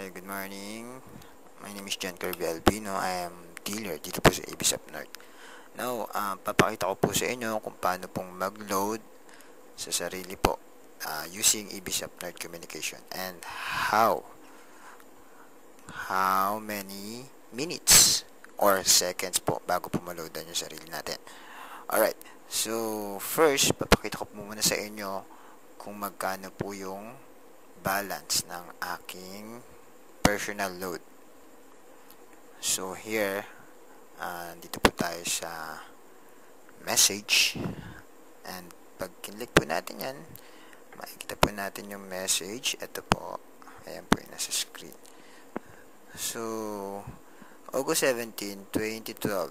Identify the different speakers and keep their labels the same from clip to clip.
Speaker 1: Hi, good morning. My name is John Kirby Albino. I am dealer dito po sa ABSAP North. Now, uh, papakita ko po sa inyo kung paano pong mag-load sa sarili po uh, using ABSAP North Communication and how how many minutes or seconds po bago po maloadan yung sarili natin. Alright, so first, papakita ko po muna sa inyo kung magkano po yung balance ng aking personal load. So here, uh, dito po tayo sa message and pag kinlik po natin yan, makikita po natin yung message. Ito po, ayan po yung nasa screen. So, August 17, 2012,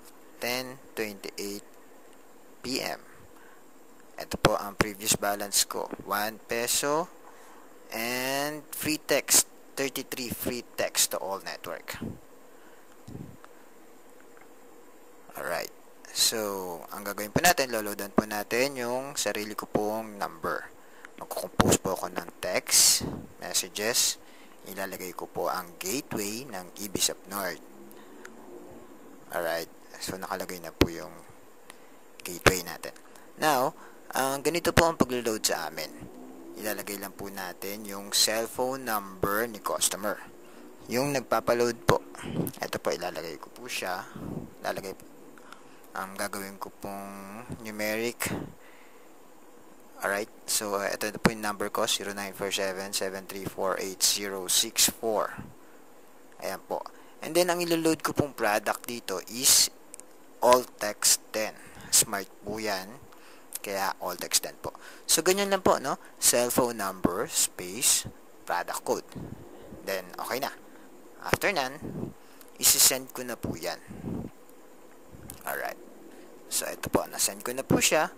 Speaker 1: 10.28 p.m. Ito po ang previous balance ko. 1 peso and free text 33 free text to all network. Alright. So ang gagawin po natin loloadan po natin yung sarili ko pong number. Magkukompose po ako ng text messages. Ilalagay ko po ang gateway ng Ibis Up North. Alright. So nakalagay na po yung gateway natin. Now uh, ganito po ang paglo-load sa amin ilalagay lang po natin yung cellphone number ni customer. Yung nagpapaload po. Ito po, ilalagay ko po siya. Ilalagay po. Ang gagawin ko pong numeric. Alright, so ito na po yung number ko, 0947-734-8064. Ayan po. And then, ang iloload ko pong product dito is all text 10. Smart po yan kaya all text din po. So, ganyan lang po, no? Cellphone number, space, product code. Then, okay na. After nan, isi-send ko na po yan. Alright. So, ito po, na-send ko na po siya.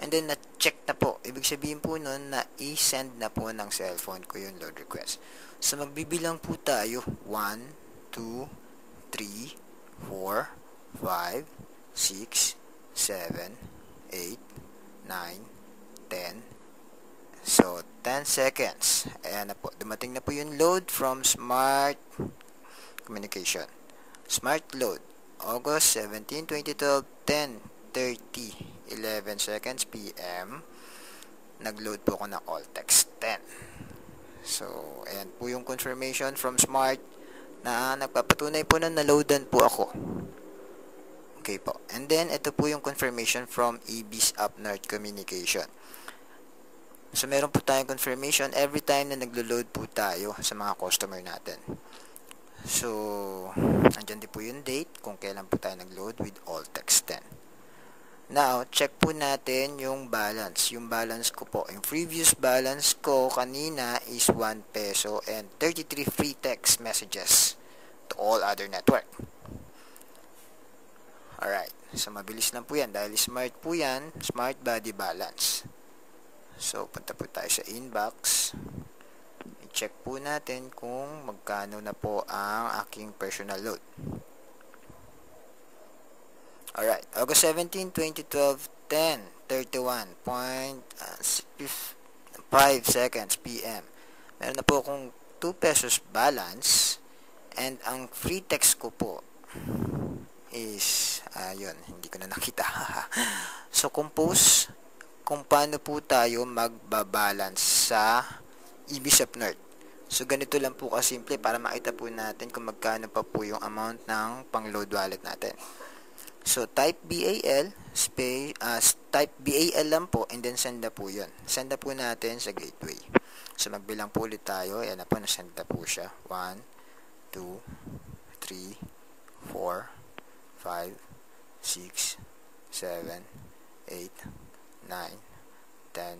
Speaker 1: And then, na-check na po. Ibig sabihin po nun na i-send na po ng cellphone ko yung load request. So, magbibilang po tayo. 1, 2, 3, 4, 5, 6, 7, 8, 9, 10. So, 10 seconds. Ayan na po. Dumating na po yung load from Smart Communication. Smart Load. August 17, 2012, 10.30, 11 seconds PM. Nag-load po ako ng all text 10. So, ayan po yung confirmation from Smart na nagpapatunay po na naloadan po ako. Okay po. And then, ito po yung confirmation from EBS Up North Communication. So, meron po tayong confirmation every time na naglo-load po tayo sa mga customer natin. So, andyan din po yung date kung kailan po tayo nag-load with all text 10. Now, check po natin yung balance. Yung balance ko po. Yung previous balance ko kanina is 1 peso and 33 free text messages to all other network. So, mabilis lang po yan. Dahil smart po yan, smart body balance. So, punta po tayo sa inbox. I-check po natin kung magkano na po ang aking personal load. Alright. August 17, 2012, 10, 31.5 seconds PM. Meron na po akong 2 pesos balance and ang free text ko po uh, hindi ko na nakita. so, compose kung paano po tayo magbabalance sa EBSAP North. So, ganito lang po kasimple para makita po natin kung magkano pa po yung amount ng pang-load wallet natin. So, type BAL, space, uh, type BAL lang po, and then send na po yun. Send na po natin sa gateway. So, magbilang po ulit tayo. Ayan na po, nasend na po siya. 1, 2, 3, 4, 5, 6, 7, 8, 9, 10,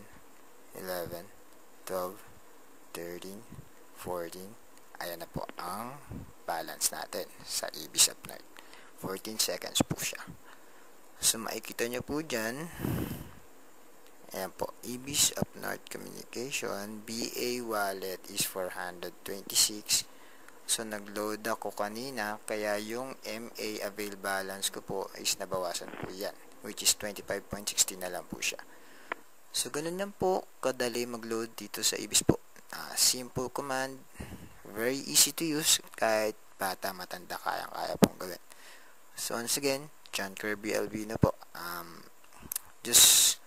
Speaker 1: 11, 12, 13, 14. Ayan na po ang balance natin sa Ibis Up Night. 14 seconds po siya. So, makikita nyo po dyan. Ayan po. Ibis Up North Communication. BA wallet is 426. So, nag-load ako kanina, kaya yung MA avail balance ko po is nabawasan po yan, which is 25.60 na lang po siya. So, ganun lang po, kadali mag-load dito sa Ibis po. Uh, simple command, very easy to use, kahit bata, matanda, kayang-kaya pong gawin. So, once again, John Kirby Albino po. Um, just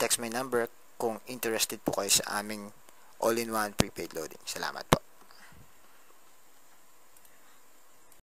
Speaker 1: text my number kung interested po kayo sa aming all-in-one prepaid loading. Salamat po.